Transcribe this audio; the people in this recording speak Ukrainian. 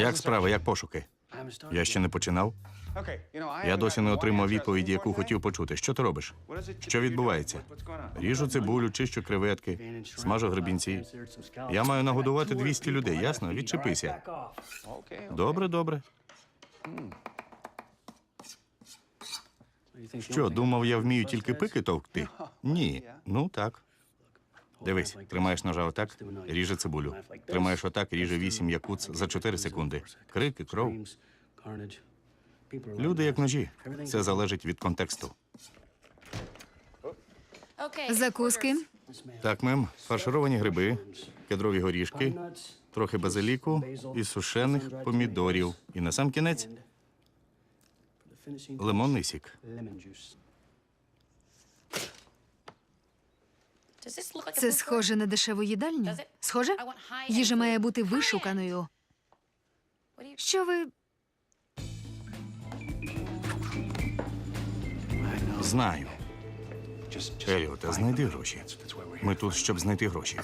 Як справи, як пошуки? Я ще не починав. Я досі не отримав відповіді, яку хотів почути. Що ти робиш? Що відбувається? Ріжу цибулю, чищу креветки, смажу гребінці. Я маю нагодувати 200 людей, ясно? Відчепися. Добре, добре. Що, думав, я вмію тільки пики товкти? Ні. Ну так. Дивись, тримаєш ножа отак, ріже цибулю. Тримаєш отак, ріже вісім якуц за 4 секунди. Крики, кров. Люди як ножі. Це залежить від контексту. Закуски. Так, мем, фаршировані гриби, кедрові горішки, трохи базиліку і сушених помідорів. І на сам кінець лимонний сік. Це схоже на дешеву їдальню. Схоже? Їжа має бути вишуканою. Що ви Знаю. Еліоте, знайди гроші. Ми тут, щоб знайти гроші.